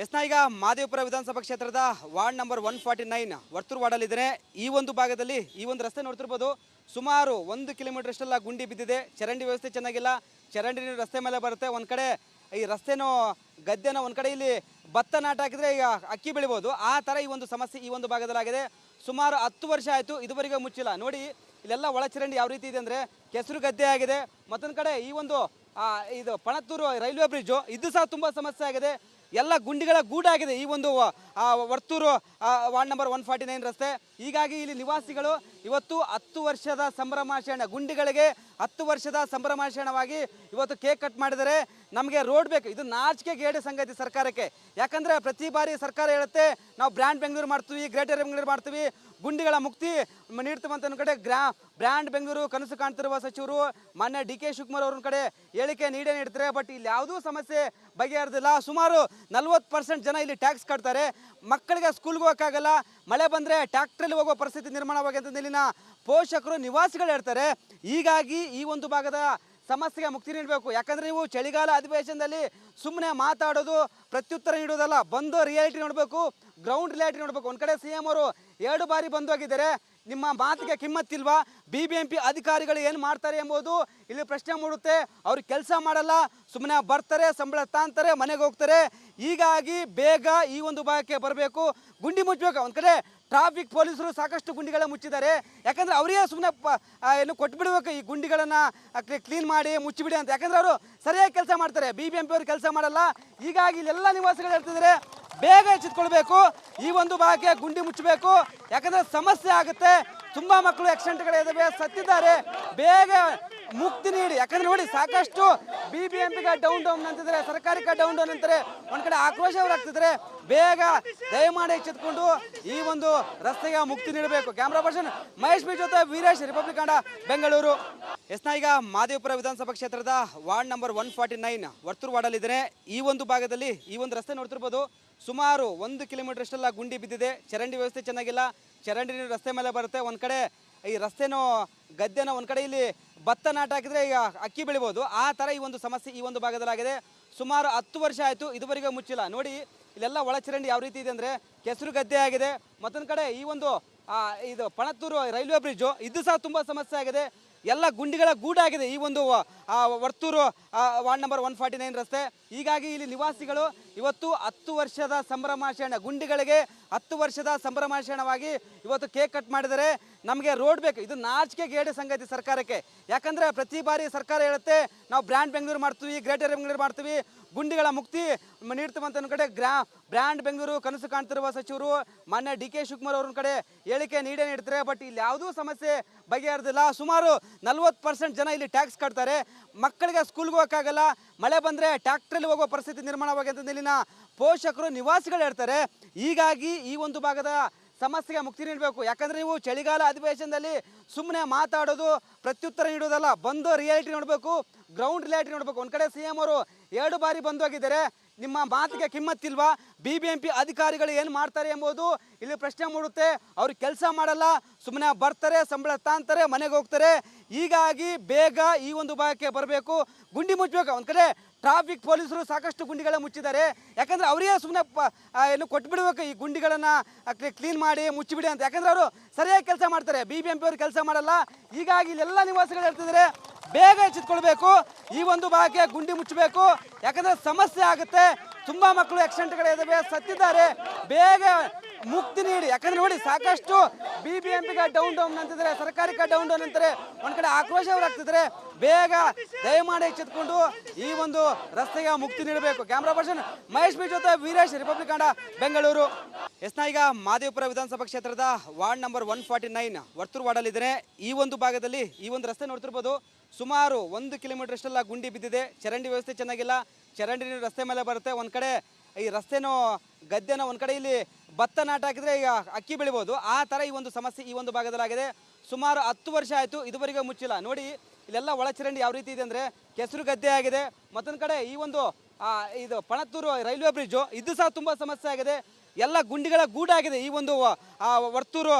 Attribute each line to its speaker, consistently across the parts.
Speaker 1: ಎಸ್ನ ಈಗ ಮಾದೇವಪುರ ವಿಧಾನಸಭಾ ಕ್ಷೇತ್ರದ ward number one forty nine Varthur ವಾರ್ಡಲ್ಲಿದ್ದೇನೆ ಈ ಒಂದು ಭಾಗದಲ್ಲಿ ಈ ಒಂದು ರಸ್ತೆ ನೋಡ್ತಿರ್ಬೋದು. ಸುಮಾರು ಒಂದು ಕಿಲೋಮೀಟರ್ ಅಷ್ಟೆಲ್ಲ ಗುಂಡಿ ಬಿದ್ದಿದೆ. ಚರಂಡಿ ವ್ಯವಸ್ಥೆ ಚೆನ್ನಾಗಿಲ್ಲ. ಚರಂಡಿ ನೀರು ರಸ್ತೆ ಮೇಲೆ ಬರುತ್ತೆ. ಒಂದು ಕಡೆ ಈ ರಸ್ತೆನೋ, ಗದ್ದೆನ ಒಂದು ಕಡೆ ಇಲ್ಲಿ ಭತ್ತ ನಾಟ ಹಾಕಿದ್ರೆ ಈಗ ಅಕ್ಕಿ ಬೆಳಿಬೋದು. ಆ ಥರ ಈ ಒಂದು ಸಮಸ್ಯೆ ಈ ಒಂದು ಭಾಗದಲ್ಲಾಗಿದೆ. ಸುಮಾರು ಹತ್ತು ವರ್ಷ ಆಯಿತು ಇದುವರೆಗೆ ಮುಚ್ಚಿಲ್ಲ. ನೋಡಿ, ಇಲ್ಲೆಲ್ಲ ಒಳಚರಂಡಿ ಯಾವ ರೀತಿ ಇದೆ ಅಂದರೆ ಕೆಸರು ಗದ್ದೆ ಆಗಿದೆ. ಮತ್ತೊಂದು ಕಡೆ ಈ ಒಂದು ಇದು ಪಣತ್ತೂರು ರೈಲ್ವೆ ಬ್ರಿಡ್ಜು. ಇದು ಸಹ ತುಂಬ ಸಮಸ್ಯೆ ಆಗಿದೆ. ಎಲ್ಲ ಗುಂಡಿಗಳ ಗೂಡಾಗಿದೆ. ಈ ಒಂದು ವರ್ತೂರು ವಾರ್ಡ್ ನಂಬರ್ ಒನ್ ರಸ್ತೆ. ಹೀಗಾಗಿ ಇಲ್ಲಿ ನಿವಾಸಿಗಳು ಇವತ್ತು ಹತ್ತು ವರ್ಷದ ಸಂಭ್ರಮಾಚರಣೆ, ಗುಂಡಿಗಳಿಗೆ ಹತ್ತು ವರ್ಷದ ಸಂಭ್ರಮಾಚರಣವಾಗಿ ಇವತ್ತು ಕೇಕ್ ಕಟ್ ಮಾಡಿದರೆ ನಮಗೆ ರೋಡ್ ಬೇಕು. ಇದು ನಾಚಿಕೆ ಗೇಡು ಸಂಗತಿ ಸರ್ಕಾರಕ್ಕೆ. ಯಾಕಂದರೆ ಪ್ರತಿ ಬಾರಿ ಸರ್ಕಾರ ಹೇಳುತ್ತೆ, ನಾವು ಬ್ರ್ಯಾಂಡ್ ಬೆಂಗಳೂರು ಮಾಡ್ತೀವಿ, ಗ್ರೇಟರ್ ಬೆಂಗಳೂರು ಮಾಡ್ತೀವಿ, ಗುಂಡಿಗಳ ಮುಕ್ತಿ ನೀಡ್ತೀವಂತ ಕಡೆ ಗ್ರಾ, ಬ್ರ್ಯಾಂಡ್ ಬೆಂಗಳೂರು ಕನಸು ಕಾಣ್ತಿರುವ ಸಚಿವರು, ಮಾನ್ಯ ಡಿ ಕೆ ಶಿವಕುಮಾರ್ ಅವ್ರ ಕಡೆ ಹೇಳಿಕೆ ನೀಡೇ ನೀಡ್ತಾರೆ. ಬಟ್ ಇಲ್ಲಿ ಯಾವುದೂ ಸಮಸ್ಯೆ ಬಗೆಹರಿದಿಲ್ಲ. ಸುಮಾರು ನಲ್ವತ್ತು ಪರ್ಸೆಂಟ್ ಜನ ಇಲ್ಲಿ ಟ್ಯಾಕ್ಸ್ ಕಟ್ತಾರೆ. ಮಕ್ಕಳಿಗೆ ಸ್ಕೂಲ್ಗೆ ಹೋಗೋಕ್ಕಾಗಲ್ಲ. ಮಳೆ ಬಂದರೆ ಟ್ಯಾಕ್ಟ್ರಲ್ಲಿ ಹೋಗೋ ಪರಿಸ್ಥಿತಿ ನಿರ್ಮಾಣವಾಗಿದೆ ಇಲ್ಲಿನ ಪೋಷಕರು ನಿವಾಸಿಗಳು ಹೇಳ್ತಾರೆ. ಹೀಗಾಗಿ ಈ ಒಂದು ಭಾಗದ ಸಮಸ್ಯೆಗೆ ಮುಕ್ತಿ ನೀಡಬೇಕು. ಯಾಕಂದರೆ ನೀವು ಚಳಿಗಾಲ ಅಧಿವೇಶನದಲ್ಲಿ ಸುಮ್ಮನೆ ಮಾತಾಡೋದು, ಪ್ರತ್ಯುತ್ತರ ನೀಡೋದಲ್ಲ ಬಂದು ರಿಯಾಲಿಟಿ ನೋಡಬೇಕು ಗ್ರೌಂಡ್ ರಿಯಾಲಿಟಿ ನೋಡಬೇಕು. ಒಂದು ಕಡೆ ಸಿ ಅವರು ಎರಡು ಬಾರಿ ಬಂದು ಹೋಗಿದ್ದಾರೆ. ನಿಮ್ಮ ಮಾತಿಗೆ ಕಿಮ್ಮತ್ತಿಲ್ವಾ? ಬಿ ಬಿ ಎಂ ಪಿ ಅಧಿಕಾರಿಗಳು ಏನು ಮಾಡ್ತಾರೆ ಎಂಬುದು ಇಲ್ಲಿ ಪ್ರಶ್ನೆ ಮೂಡುತ್ತೆ. ಅವ್ರು ಕೆಲಸ ಮಾಡಲ್ಲ ಸುಮ್ಮನೆ ಬರ್ತಾರೆ, ಸಂಬಳ ತಾಂತಾರೆ, ಮನೆಗೆ ಹೋಗ್ತಾರೆ. ಹೀಗಾಗಿ ಬೇಗ ಈ ಒಂದು ಭಾಗಕ್ಕೆ ಬರಬೇಕು. ಗುಂಡಿ ಮುಚ್ಚಬೇಕು. ಒಂದು ಕಡೆ ಟ್ರಾಫಿಕ್ ಪೊಲೀಸರು ಸಾಕಷ್ಟು ಗುಂಡಿಗಳನ್ನು ಮುಚ್ಚಿದ್ದಾರೆ. ಯಾಕಂದ್ರೆ ಅವರೇ ಸುಮ್ಮನೆ ಏನು ಕೊಟ್ಬಿಡ್ಬೇಕು. ಈ ಗುಂಡಿಗಳನ್ನು ಕ್ಲೀನ್ ಮಾಡಿ ಮುಚ್ಚಿಬಿಡಿ ಅಂತ. ಯಾಕಂದ್ರೆ ಅವರು ಸರಿಯಾಗಿ ಕೆಲಸ ಮಾಡ್ತಾರೆ. ಬಿ ಬಿ ಎಂ ಪಿ ಅವರು ಕೆಲಸ ಮಾಡಲ್ಲ. ಹೀಗಾಗಿ ಇಲ್ಲೆಲ್ಲ ನಿವಾಸಿಗಳು ಹೇಳ್ತಿದ್ದಾರೆ, ಬೇಗ ಎಚ್ಚೆತ್ಕೊಳ್ಬೇಕು. ಈ ಒಂದು ಭಾಗಕ್ಕೆ ಗುಂಡಿ ಮುಚ್ಚಬೇಕು ಯಾಕಂದ್ರೆ ಸಮಸ್ಯೆ ಆಗುತ್ತೆ. ತುಂಬಾ ಮಕ್ಕಳು ಆಕ್ಸಿಡೆಂಟ್ಗಳಿದ್ದಾವೆ ಸತ್ತಿದ್ದಾರೆ. ಬೇಗ ಮುಕ್ತಿ ನೀಡಿ. ಯಾಕಂದ್ರೆ ನೋಡಿ, ಸಾಕಷ್ಟು ಬಿ ಬಿ ಎಂ ಪಿಗೆ ಡೌನ್ ಡೌನ್ ಅಂತಿದ್ದಾರೆ. ಸರ್ಕಾರಕ್ಕೆ ಡೌನ್ ಡೌನ್ ಅಂತಾರೆ. ಒಂದ್ ಕಡೆ ಆಕ್ರೋಶ ಆಗ್ತಿದ್ದಾರೆ. ಬೇಗ ದಯಮಾಡಿ ಎಚ್ಚೆತ್ಕೊಂಡು ಈ ಒಂದು ರಸ್ತೆಗೆ ಮುಕ್ತಿ ನೀಡಬೇಕು. ಕ್ಯಾಮ್ರಾ ಪರ್ಸನ್ ಮಹೇಶ್ ಬಿ ಜೊತೆ ವೀರೇಶ್ ರಿಪಬ್ಲಿಕ್ ಕಾಂಡ ಬೆಂಗಳೂರು ಎಸ್ನ ಈಗ ಮಾದೇವಪುರ ವಿಧಾನಸಭಾ ಕ್ಷೇತ್ರದ ward number one forty nine Varthur ವಾರ್ಡಲ್ಲಿದ್ದೇನೆ ಈ ಒಂದು ಭಾಗದಲ್ಲಿ ಈ ಒಂದು ರಸ್ತೆ ನೋಡ್ತಿರ್ಬೋದು. ಸುಮಾರು ಒಂದು ಕಿಲೋಮೀಟರ್ ಅಷ್ಟೆಲ್ಲ ಗುಂಡಿ ಬಿದ್ದಿದೆ. ಚರಂಡಿ ವ್ಯವಸ್ಥೆ ಚೆನ್ನಾಗಿಲ್ಲ. ಚರಂಡಿ ನೀರು ರಸ್ತೆ ಮೇಲೆ ಬರುತ್ತೆ. ಒಂದು ಕಡೆ ಈ ರಸ್ತೆನೋ, ಗದ್ದೆನ ಒಂದು ಕಡೆ ಇಲ್ಲಿ ಭತ್ತ ನಾಟ ಹಾಕಿದ್ರೆ ಈಗ ಅಕ್ಕಿ ಬೆಳಿಬೋದು. ಆ ಥರ ಈ ಒಂದು ಸಮಸ್ಯೆ ಈ ಒಂದು ಭಾಗದಲ್ಲಾಗಿದೆ. ಸುಮಾರು ಹತ್ತು ವರ್ಷ ಆಯಿತು ಇದುವರೆಗೆ ಮುಚ್ಚಿಲ್ಲ. ನೋಡಿ, ಇಲ್ಲೆಲ್ಲ ಒಳಚರಂಡಿ ಯಾವ ರೀತಿ ಇದೆ ಅಂದರೆ ಕೆಸರು ಗದ್ದೆ ಆಗಿದೆ. ಮತ್ತೊಂದು ಕಡೆ ಈ ಒಂದು ಇದು ಪಣತ್ತೂರು ರೈಲ್ವೆ ಬ್ರಿಡ್ಜು, ಇದು ಸಹ ತುಂಬ ಸಮಸ್ಯೆ ಆಗಿದೆ. ಎಲ್ಲ ಗುಂಡಿಗಳ ಗೂಡಾಗಿದೆ ಈ ಒಂದು Varthur ward number one forty nine ರಸ್ತೆ. ಹೀಗಾಗಿ ಇಲ್ಲಿ ನಿವಾಸಿಗಳು ಇವತ್ತು ಹತ್ತು ವರ್ಷದ ಸಂಭ್ರಮಾಚರಣೆ, ಗುಂಡಿಗಳಿಗೆ ಹತ್ತು ವರ್ಷದ ಸಂಭ್ರಮಾಚರಣವಾಗಿ ಇವತ್ತು ಕೇಕ್ ಕಟ್ ಮಾಡಿದರೆ ನಮಗೆ ರೋಡ್ ಬೇಕು. ಇದು ನಾಚಿಕೆ ಗೇಡೆ ಸಂಗತಿ ಸರ್ಕಾರಕ್ಕೆ. ಯಾಕಂದ್ರೆ ಪ್ರತಿ ಬಾರಿ ಸರ್ಕಾರ ಹೇಳುತ್ತೆ, ನಾವು ಬ್ರ್ಯಾಂಡ್ ಬೆಂಗಳೂರು ಮಾಡ್ತೀವಿ ಗ್ರೇಟರ್ ಬೆಂಗಳೂರು ಮಾಡ್ತೀವಿ, ಗುಂಡಿಗಳ ಮುಕ್ತಿ ನೀಡ್ತೀವಂತ ನೀಡ್ತೀವಿ ಅಂತ ಕಡೆ ಗ್ರಾ ಬ್ರ್ಯಾಂಡ್ ಬೆಂಗಳೂರು ಕನಸು ಕಾಣ್ತಿರುವ ಸಚಿವರು, ಮಾನ್ಯ ಡಿ ಕೆ ಶಿವಕುಮಾರ್ ಅವ್ರ ಕಡೆ ಹೇಳಿಕೆ ನೀಡೇ ನೀಡ್ತಾರೆ. ಬಟ್ ಇಲ್ಲಿ ಯಾವುದೂ ಸಮಸ್ಯೆ ಬಗೆಹರಿದಿಲ್ಲ. ಸುಮಾರು ನಲ್ವತ್ತು ಪರ್ಸೆಂಟ್ ಜನ ಇಲ್ಲಿ ಟ್ಯಾಕ್ಸ್ ಕಟ್ತಾರೆ. ಮಕ್ಕಳಿಗೆ ಸ್ಕೂಲ್ಗೆ ಹೋಗೋಕ್ಕಾಗಲ್ಲ. ಮಳೆ ಬಂದರೆ ಟ್ಯಾಕ್ಟ್ರಲ್ಲಿ ಹೋಗೋ ಪರಿಸ್ಥಿತಿ ನಿರ್ಮಾಣವಾಗಿದೆ ಇಲ್ಲಿನ ಪೋಷಕರು, ನಿವಾಸಿಗಳು ಹೇಳ್ತಾರೆ. ಹೀಗಾಗಿ ಈ ಒಂದು ಭಾಗದ ಸಮಸ್ಯೆಗೆ ಮುಕ್ತಿ ನೀಡಬೇಕು. ಯಾಕಂದ್ರೆ ನೀವು ಚಳಿಗಾಲ ಅಧಿವೇಶನದಲ್ಲಿ ಸುಮ್ಮನೆ ಮಾತಾಡೋದು, ಪ್ರತ್ಯುತ್ತರ ನೀಡೋದಲ್ಲ, ಬಂದು ರಿಯಾಲಿಟಿ ನೋಡಬೇಕು ಗ್ರೌಂಡ್ ರಿಯಾಲಿಟಿ ನೋಡಬೇಕು. ಒಂದು ಕಡೆ ಸಿ ಎಂ ಅವರು ಎರಡು ಬಾರಿ ಬಂದು ಹೋಗಿದ್ದಾರೆ. ನಿಮ್ಮ ಮಾತಿಗೆ ಕಿಮ್ಮತ್ತಿಲ್ವಾ? ಬಿ ಬಿ ಎಂ ಪಿ ಅಧಿಕಾರಿಗಳು ಏನು ಮಾಡ್ತಾರೆ ಎಂಬುದು ಇಲ್ಲಿ ಪ್ರಶ್ನೆ ಮೂಡುತ್ತೆ. ಅವ್ರು ಕೆಲಸ ಮಾಡಲ್ಲ ಸುಮ್ಮನೆ ಬರ್ತಾರೆ, ಸಂಬಳ ತಾಂತಾರೆ, ಮನೆಗೆ ಹೋಗ್ತಾರೆ. ಹೀಗಾಗಿ ಬೇಗ ಈ ಒಂದು ಭಾಗಕ್ಕೆ ಬರಬೇಕು. ಗುಂಡಿ ಮುಚ್ಚಬೇಕು ಒಂದು ಕಡೆ ಟ್ರಾಫಿಕ್ ಪೊಲೀಸರು ಸಾಕಷ್ಟು ಗುಂಡಿಗಳ ಮುಚ್ಚಿದ್ದಾರೆ. ಯಾಕಂದ್ರೆ ಅವರೇ ಸುಮ್ಮನೆ ಏನು ಕೊಟ್ಬಿಡ್ಬೇಕು ಈ ಗುಂಡಿಗಳನ್ನು ಕ್ಲೀನ್ ಮಾಡಿ ಮುಚ್ಚಿಬಿಡಿ ಅಂತ. ಯಾಕಂದ್ರೆ ಅವರು ಸರಿಯಾಗಿ ಕೆಲಸ ಮಾಡ್ತಾರೆ. ಬಿ ಬಿ ಎಂ ಪಿ ಅವರು ಕೆಲಸ ಮಾಡಲ್ಲ. ಹೀಗಾಗಿ ಇಲ್ಲೆಲ್ಲ ನಿವಾಸಿಗಳು ಹೇಳ್ತಿದ್ದಾರೆ, ಬೇಗ ಎಚ್ಚೆತ್ಕೊಳ್ಬೇಕು. ಈ ಒಂದು ಭಾಗಕ್ಕೆ ಗುಂಡಿ ಮುಚ್ಚಬೇಕು ಯಾಕಂದ್ರೆ ಸಮಸ್ಯೆ ಆಗುತ್ತೆ. ತುಂಬಾ ಮಕ್ಕಳು ಆಕ್ಸಿಡೆಂಟ್ಗಳಿದ್ದಾವೆ ಸತ್ತಿದ್ದಾರೆ. ಬೇಗ ಮುಕ್ತಿ ನೀಡಿ. ಯಾಕಂದ್ರೆ ನೋಡಿ, ಸಾಕಷ್ಟು B B M down down ಅಂತಿದ್ದಾರೆ. ಸರ್ಕಾರಕ್ಕೆ ಡೌನ್ ಡೌನ್ ಅಂತಾರೆ. ಒಂದ್ ಕಡೆ ಆಕ್ರೋಶ ಆಗ್ತಿದ್ದಾರೆ. ಬೇಗ ದಯಮಾಡಿ ಎಚ್ಚೆತ್ಕೊಂಡು ಈ ಒಂದು ರಸ್ತೆಗೆ ಮುಕ್ತಿ ನೀಡಬೇಕು. ಕ್ಯಾಮ್ರಾ ಪರ್ಸನ್ ಮಹೇಶ್ ಬಿ ಜೊತೆ ವೀರೇಶ್ ರಿಪಬ್ಲಿಕ್ ಕಾಂಡ ಬೆಂಗಳೂರು ಎಸ್ನ ಈಗ ಮಾದೇವಪುರ ವಿಧಾನಸಭಾ ಕ್ಷೇತ್ರದ ward number one forty nine Varthur ವಾರ್ಡಲ್ಲಿದ್ದೇನೆ ಈ ಒಂದು ಭಾಗದಲ್ಲಿ ಈ ಒಂದು ರಸ್ತೆ ನೋಡ್ತಿರ್ಬೋದು. ಸುಮಾರು ಒಂದು ಕಿಲೋಮೀಟರ್ ಅಷ್ಟೆಲ್ಲ ಗುಂಡಿ ಬಿದ್ದಿದೆ. ಚರಂಡಿ ವ್ಯವಸ್ಥೆ ಚೆನ್ನಾಗಿಲ್ಲ. ಚರಂಡಿ ನೀರು ರಸ್ತೆ ಮೇಲೆ ಬರುತ್ತೆ. ಒಂದು ಕಡೆ ಈ ರಸ್ತೆನೋ, ಗದ್ದೆನೋ ಒಂದು ಕಡೆ ಇಲ್ಲಿ ಭತ್ತ ನಾಟ ಹಾಕಿದ್ರೆ ಈಗ ಅಕ್ಕಿ ಬೆಳಿಬೋದು. ಆ ಥರ ಈ ಒಂದು ಸಮಸ್ಯೆ ಈ ಒಂದು ಭಾಗದಲ್ಲಾಗಿದೆ. ಸುಮಾರು ಹತ್ತು ವರ್ಷ ಆಯಿತು ಇದುವರೆಗೆ ಮುಚ್ಚಿಲ್ಲ. ನೋಡಿ, ಇಲ್ಲೆಲ್ಲ ಒಳಚರಂಡಿ ಯಾವ ರೀತಿ ಇದೆ ಅಂದರೆ ಕೆಸರು ಗದ್ದೆ ಆಗಿದೆ. ಮತ್ತೊಂದು ಕಡೆ ಈ ಒಂದು ಇದು ಪಣತ್ತೂರು ರೈಲ್ವೆ ಬ್ರಿಡ್ಜು, ಇದು ಸಹ ತುಂಬ ಸಮಸ್ಯೆ ಆಗಿದೆ. ಎಲ್ಲ ಗುಂಡಿಗಳ ಗೂಡಾಗಿದೆ ಈ ಒಂದು Varthur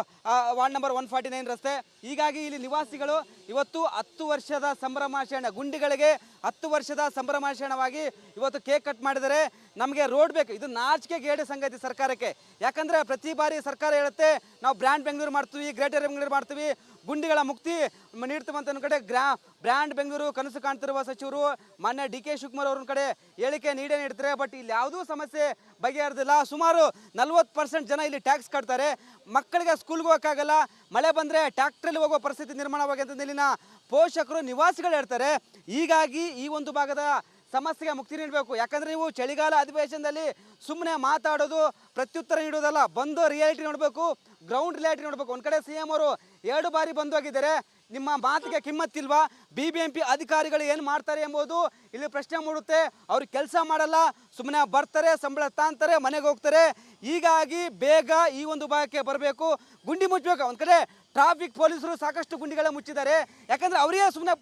Speaker 1: ward number one forty nine ರಸ್ತೆ. ಹೀಗಾಗಿ ಇಲ್ಲಿ ನಿವಾಸಿಗಳು ಇವತ್ತು ಹತ್ತು ವರ್ಷದ ಸಂಭ್ರಮಾಚರಣೆ, ಗುಂಡಿಗಳಿಗೆ ಹತ್ತು ವರ್ಷದ ಸಂಭ್ರಮಾಚರಣವಾಗಿ ಇವತ್ತು ಕೇಕ್ ಕಟ್ ಮಾಡಿದರೆ ನಮಗೆ ರೋಡ್ ಬೇಕು. ಇದು ನಾಚಿಕೆ ಗೇಡೆ ಸಂಗತಿ ಸರ್ಕಾರಕ್ಕೆ. ಯಾಕಂದ್ರೆ ಪ್ರತಿ ಬಾರಿ ಸರ್ಕಾರ ಹೇಳುತ್ತೆ, ನಾವು ಬ್ರ್ಯಾಂಡ್ ಬೆಂಗಳೂರು ಮಾಡ್ತೀವಿ, ಗ್ರೇಟರ್ ಬೆಂಗಳೂರು ಮಾಡ್ತೀವಿ, ಗುಂಡಿಗಳ ಮುಕ್ತಿ ನೀಡ್ತೀವಂತ ಕಡೆ ಗ್ರಾ, ಬ್ರ್ಯಾಂಡ್ ಬೆಂಗಳೂರು ಕನಸು ಕಾಣ್ತಿರುವ ಸಚಿವರು, ಮಾನ್ಯ ಡಿ ಕೆ ಶಿವಕುಮಾರ್ ಅವ್ರ ಕಡೆ ಹೇಳಿಕೆ ನೀಡೇ ನೀಡ್ತಾರೆ. ಬಟ್ ಇಲ್ಲಿ ಯಾವುದೂ ಸಮಸ್ಯೆ ಬಗೆಹರಿದಿಲ್ಲ. ಸುಮಾರು ನಲ್ವತ್ತು ಪರ್ಸೆಂಟ್ ಜನ ಇಲ್ಲಿ ಟ್ಯಾಕ್ಸ್ ಕಟ್ತಾರೆ. ಮಕ್ಕಳಿಗೆ ಸ್ಕೂಲ್ಗೆ ಹೋಗೋಕ್ಕಾಗಲ್ಲ. ಮಳೆ ಬಂದರೆ ಟ್ಯಾಕ್ಟ್ರಲ್ಲಿ ಹೋಗುವ ಪರಿಸ್ಥಿತಿ ನಿರ್ಮಾಣವಾಗಿದೆ ಅಂತ ಇಲ್ಲಿನ ಪೋಷಕರು, ನಿವಾಸಿಗಳು ಹೇಳ್ತಾರೆ. ಹೀಗಾಗಿ ಈ ಒಂದು ಭಾಗದ ಸಮಸ್ಯೆಗೆ ಮುಕ್ತಿ ನೀಡಬೇಕು. ಯಾಕಂದರೆ ನೀವು ಚಳಿಗಾಲ ಅಧಿವೇಶನದಲ್ಲಿ ಸುಮ್ಮನೆ ಮಾತಾಡೋದು, ಪ್ರತ್ಯುತ್ತರ ನೀಡೋದಲ್ಲ, ಬಂದು ರಿಯಾಲಿಟಿ ನೋಡಬೇಕು ಗ್ರೌಂಡ್ ರಿಯಾಲಿಟಿ ನೋಡಬೇಕು. ಒಂದು ಕಡೆ ಸಿ ಅವರು ಎರಡು ಬಾರಿ ಬಂದು ಹೋಗಿದ್ದಾರೆ. ನಿಮ್ಮ ಮಾತಿಗೆ ಕಿಮ್ಮತ್ತಿಲ್ವಾ? ಬಿ ಬಿ ಎಂ ಪಿ ಅಧಿಕಾರಿಗಳು ಏನು ಮಾಡ್ತಾರೆ ಎಂಬುದು ಇಲ್ಲಿ ಪ್ರಶ್ನೆ ಮೂಡುತ್ತೆ. ಅವ್ರು ಕೆಲಸ ಮಾಡಲ್ಲ ಸುಮ್ಮನೆ ಬರ್ತಾರೆ, ಸಂಬಳ ತಾಂತಾರೆ, ಮನೆಗೆ ಹೋಗ್ತಾರೆ. ಹೀಗಾಗಿ ಬೇಗ ಈ ಒಂದು ಭಾಗಕ್ಕೆ ಬರಬೇಕು. ಗುಂಡಿ ಮುಚ್ಚಬೇಕು. ಒಂದು ಕಡೆ ಟ್ರಾಫಿಕ್ ಪೊಲೀಸರು ಸಾಕಷ್ಟು ಗುಂಡಿಗಳ ಮುಚ್ಚಿದ್ದಾರೆ. ಯಾಕಂದ್ರೆ ಅವರೇ ಸುಮ್ಮನೆ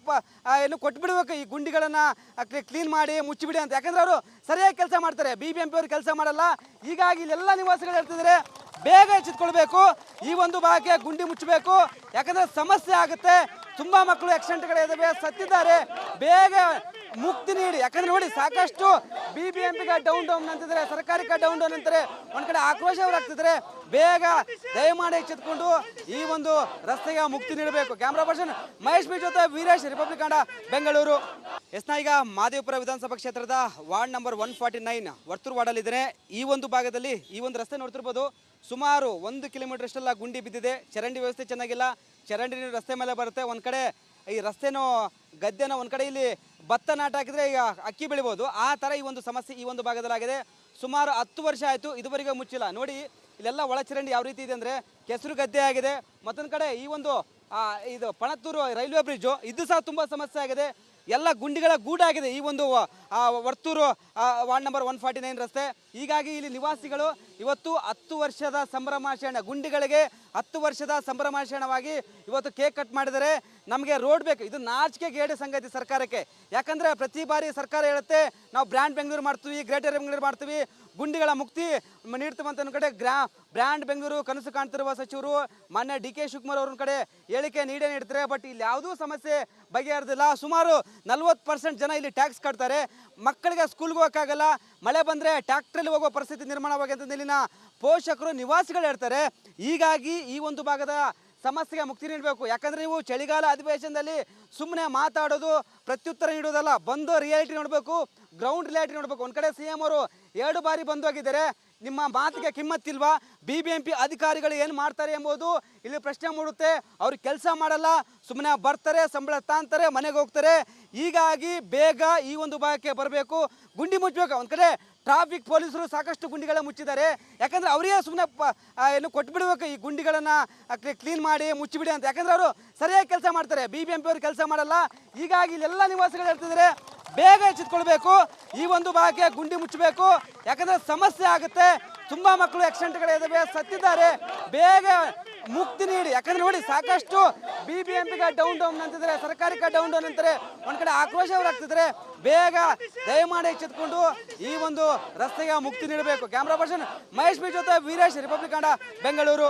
Speaker 1: ಏನು ಕೊಟ್ಬಿಡ್ಬೇಕು ಈ ಗುಂಡಿಗಳನ್ನು ಕ್ಲೀನ್ ಮಾಡಿ ಮುಚ್ಚಿಬಿಡಿ ಅಂತ. ಯಾಕಂದ್ರೆ ಅವರು ಸರಿಯಾಗಿ ಕೆಲಸ ಮಾಡ್ತಾರೆ. ಬಿ ಬಿ ಎಂ ಪಿ ಅವರು ಕೆಲಸ ಮಾಡಲ್ಲ. ಹೀಗಾಗಿ ಇಲ್ಲೆಲ್ಲ ನಿವಾಸಿಗಳು ಹೇಳ್ತಿದ್ದಾರೆ, ಬೇಗ ಎಚ್ಚೆತ್ಕೊಳ್ಬೇಕು. ಈ ಒಂದು ಭಾಗಕ್ಕೆ ಗುಂಡಿ ಮುಚ್ಚಬೇಕು ಯಾಕಂದ್ರೆ ಸಮಸ್ಯೆ ಆಗುತ್ತೆ. ತುಂಬಾ ಮಕ್ಕಳು ಆಕ್ಸಿಡೆಂಟ್ಗಳಿದ್ದಾವೆ ಸತ್ತಿದ್ದಾರೆ. ಬೇಗ ಮುಕ್ತಿ ನೀಡಿ. ಯಾಕಂದ್ರೆ ನೋಡಿ, ಸಾಕಷ್ಟು ಬಿ ಬಿ ಎಂ ಪಿಗೆ ಡೌನ್ ಡೌನ್ ಅಂತಿದ್ರೆ ಸರ್ಕಾರಕ್ಕೆ ಡೌನ್ ಡೌನ್ ಅಂತಾರೆ. ಒಂದ್ ಕಡೆ ಆಕ್ರೋಶ ಬೇಗ ದಯಮಾಡಿ ಎಚ್ಚೆತ್ಕೊಂಡು ಈ ಒಂದು ರಸ್ತೆಗೆ ಮುಕ್ತಿ ನೀಡಬೇಕು. ಕ್ಯಾಮ್ರಾ ಪರ್ಸನ್ ಮಹೇಶ್ ಬಿ ಜೊತೆ ವೀರೇಶ್ ರಿಪಬ್ಲಿಕ್ ಕಾಂಡ ಬೆಂಗಳೂರು ಎಸ್ನ ಈಗ ಮಾದೇವಪುರ ವಿಧಾನಸಭಾ ಕ್ಷೇತ್ರದ ward number one forty nine Varthur ವಾರ್ಡಲ್ಲಿದ್ದೇನೆ ಈ ಒಂದು ಭಾಗದಲ್ಲಿ ಈ ಒಂದು ರಸ್ತೆ ನೋಡ್ತಿರ್ಬೋದು. ಸುಮಾರು ಒಂದು ಕಿಲೋಮೀಟರ್ ಅಷ್ಟೆಲ್ಲ ಗುಂಡಿ ಬಿದ್ದಿದೆ. ಚರಂಡಿ ವ್ಯವಸ್ಥೆ ಚೆನ್ನಾಗಿಲ್ಲ. ಚರಂಡಿ ನೀರು ರಸ್ತೆ ಮೇಲೆ ಬರುತ್ತೆ. ಒಂದು ಕಡೆ ಈ ರಸ್ತೆನೋ, ಗದ್ದೆನೋ ಒಂದು ಕಡೆ ಇಲ್ಲಿ ಭತ್ತ ನಾಟ ಹಾಕಿದ್ರೆ ಈಗ ಅಕ್ಕಿ ಬೆಳಿಬೋದು. ಆ ಥರ ಈ ಒಂದು ಸಮಸ್ಯೆ ಈ ಒಂದು ಭಾಗದಲ್ಲಾಗಿದೆ. ಸುಮಾರು ಹತ್ತು ವರ್ಷ ಆಯಿತು ಇದುವರೆಗೆ ಮುಚ್ಚಿಲ್ಲ. ನೋಡಿ, ಇಲ್ಲೆಲ್ಲ ಒಳಚರಂಡಿ ಯಾವ ರೀತಿ ಇದೆ ಅಂದರೆ ಕೆಸರು ಗದ್ದೆ ಆಗಿದೆ. ಮತ್ತೊಂದು ಕಡೆ ಈ ಒಂದು ಇದು ಪಣತ್ತೂರು ರೈಲ್ವೆ ಬ್ರಿಡ್ಜು, ಇದು ಸಹ ತುಂಬ ಸಮಸ್ಯೆ ಆಗಿದೆ. ಎಲ್ಲ ಗುಂಡಿಗಳ ಗೂಡಾಗಿದೆ ಈ ಒಂದು Varthur ward number one forty nine ರಸ್ತೆ. ಹೀಗಾಗಿ ಇಲ್ಲಿ ನಿವಾಸಿಗಳು ಇವತ್ತು ಹತ್ತು ವರ್ಷದ ಸಂಭ್ರಮಾಚರಣೆ, ಗುಂಡಿಗಳಿಗೆ ಹತ್ತು ವರ್ಷದ ಸಂಭ್ರಮಾಚರಣವಾಗಿ ಇವತ್ತು ಕೇಕ್ ಕಟ್ ಮಾಡಿದರೆ ನಮಗೆ ರೋಡ್ ಬೇಕು. ಇದು ನಾಚಿಕೆ ಗೇಡು ಸಂಗತಿ ಸರ್ಕಾರಕ್ಕೆ. ಯಾಕಂದ್ರೆ ಪ್ರತಿ ಬಾರಿ ಸರ್ಕಾರ ಹೇಳುತ್ತೆ, ನಾವು ಬ್ರ್ಯಾಂಡ್ ಬೆಂಗಳೂರು ಮಾಡ್ತೀವಿ, ಗ್ರೇಟರ್ ಬೆಂಗಳೂರು ಮಾಡ್ತೀವಿ, ಗುಂಡಿಗಳ ಮುಕ್ತಿ ನೀಡ್ತೀವಂತ ಕಡೆ ಗ್ರಾ, ಬ್ರ್ಯಾಂಡ್ ಬೆಂಗಳೂರು ಕನಸು ಕಾಣ್ತಿರುವ ಸಚಿವರು, ಮಾನ್ಯ ಡಿ ಕೆ ಶಿವಕುಮಾರ್ ಅವ್ರ ಕಡೆ ಹೇಳಿಕೆ ನೀಡೇ ನೀಡ್ತಾರೆ ಬಟ್ ಇಲ್ಲಿ ಯಾವುದೂ ಸಮಸ್ಯೆ ಬಗೆಹರಿದಿಲ್ಲ. ಸುಮಾರು ನಲ್ವತ್ತು ಪರ್ಸೆಂಟ್ ಜನ ಇಲ್ಲಿ ಟ್ಯಾಕ್ಸ್ ಕಟ್ತಾರೆ. ಮಕ್ಕಳಿಗೆ ಸ್ಕೂಲ್ಗೆ ಹೋಗೋಕ್ಕಾಗಲ್ಲ. ಮಳೆ ಬಂದರೆ ಟ್ಯಾಕ್ಟ್ರಲ್ಲಿ ಹೋಗುವ ಪರಿಸ್ಥಿತಿ ನಿರ್ಮಾಣವಾಗಿದೆ ಇಲ್ಲಿನ ಪೋಷಕರು ನಿವಾಸಿಗಳು ಹೇಳ್ತಾರೆ. ಹೀಗಾಗಿ ಈ ಒಂದು ಭಾಗದ ಸಮಸ್ಯೆಗೆ ಮುಕ್ತಿ ನೀಡಬೇಕು. ಯಾಕಂದರೆ ನೀವು ಚಳಿಗಾಲ ಅಧಿವೇಶನದಲ್ಲಿ ಸುಮ್ಮನೆ ಮಾತಾಡೋದು, ಪ್ರತ್ಯುತ್ತರ ನೀಡೋದಲ್ಲ, ಬಂದು ರಿಯಾಲಿಟಿ ನೋಡಬೇಕು ಗ್ರೌಂಡ್ ರಿಯಾಲಿಟಿ ನೋಡಬೇಕು. ಒಂದು ಕಡೆ ಸಿ ಎಂ ಅವರು ಎರಡು ಬಾರಿ ಬಂದು ಹೋಗಿದ್ದಾರೆ. ನಿಮ್ಮ ಮಾತಿಗೆ ಕಿಮ್ಮತ್ತಿಲ್ವಾ? ಬಿ ಬಿ ಎಂ ಪಿ ಅಧಿಕಾರಿಗಳು ಏನು ಮಾಡ್ತಾರೆ ಎಂಬುದು ಇಲ್ಲಿ ಪ್ರಶ್ನೆ ಮೂಡುತ್ತೆ. ಅವ್ರು ಕೆಲಸ ಮಾಡಲ್ಲ ಸುಮ್ಮನೆ ಬರ್ತಾರೆ, ಸಂಬಳ ತಾಂತಾರೆ, ಮನೆಗೆ ಹೋಗ್ತಾರೆ. ಹೀಗಾಗಿ ಬೇಗ ಈ ಒಂದು ಭಾಗಕ್ಕೆ ಬರಬೇಕು. ಗುಂಡಿ ಮುಚ್ಚಬೇಕು ಒಂದು ಕಡೆ ಟ್ರಾಫಿಕ್ ಪೊಲೀಸರು ಸಾಕಷ್ಟು ಗುಂಡಿಗಳ ಮುಚ್ಚಿದ್ದಾರೆ. ಯಾಕಂದರೆ ಅವರೇ ಸುಮ್ಮನೆ ಏನು ಕೊಟ್ಬಿಡ್ಬೇಕು ಈ ಗುಂಡಿಗಳನ್ನು ಕ್ಲೀನ್ ಮಾಡಿ ಮುಚ್ಚಿಬಿಡಿ ಅಂತ. ಯಾಕಂದರೆ ಅವರು ಸರಿಯಾಗಿ ಕೆಲಸ ಮಾಡ್ತಾರೆ. ಬಿ ಬಿ ಎಂ ಪಿ ಅವರು ಕೆಲಸ ಮಾಡಲ್ಲ. ಹೀಗಾಗಿ ಇಲ್ಲೆಲ್ಲ ನಿವಾಸಿಗಳು ಹೇಳ್ತಿದ್ದಾರೆ ಬೇಗ ಎಚ್ಚೆತ್ಕೊಳ್ಬೇಕು. ಈ ಒಂದು ಭಾಗಕ್ಕೆ ಗುಂಡಿ ಮುಚ್ಚಬೇಕು. ಯಾಕಂದ್ರೆ ಸಮಸ್ಯೆ ಆಗುತ್ತೆ. ತುಂಬಾ ಮಕ್ಕಳು ಆಕ್ಸಿಡೆಂಟ್ಗಳಿದ್ದಾವೆ ಸತ್ತಿದ್ದಾರೆ. ಬೇಗ ಮುಕ್ತಿ ನೀಡಿ. ಯಾಕಂದ್ರೆ ನೋಡಿ, ಸಾಕಷ್ಟು ಬಿ ಬಿ ಎಂ ಪಿಗೆ ಡೌನ್ ಡೌನ್ ಅಂತಿದ್ರೆ ಸರ್ಕಾರಕ್ಕೆ ಡೌನ್ ಡೌನ್ ಅಂತಾರೆ. ಒಂದ್ ಕಡೆ ಆಕ್ರೋಶ ಆಗ್ತಿದ್ದಾರೆ ಬೇಗ ದಯಮಾಡಿ ಎಚ್ಚೆತ್ಕೊಂಡು ಈ ಒಂದು ರಸ್ತೆಗೆ ಮುಕ್ತಿ ನೀಡಬೇಕು. ಕ್ಯಾಮ್ರಾ ಪರ್ಸನ್ ಮಹೇಶ್ ಬಿ ಜೊತೆ ವೀರೇಶ್ ರಿಪಬ್ಲಿಕ್ ಬೆಂಗಳೂರು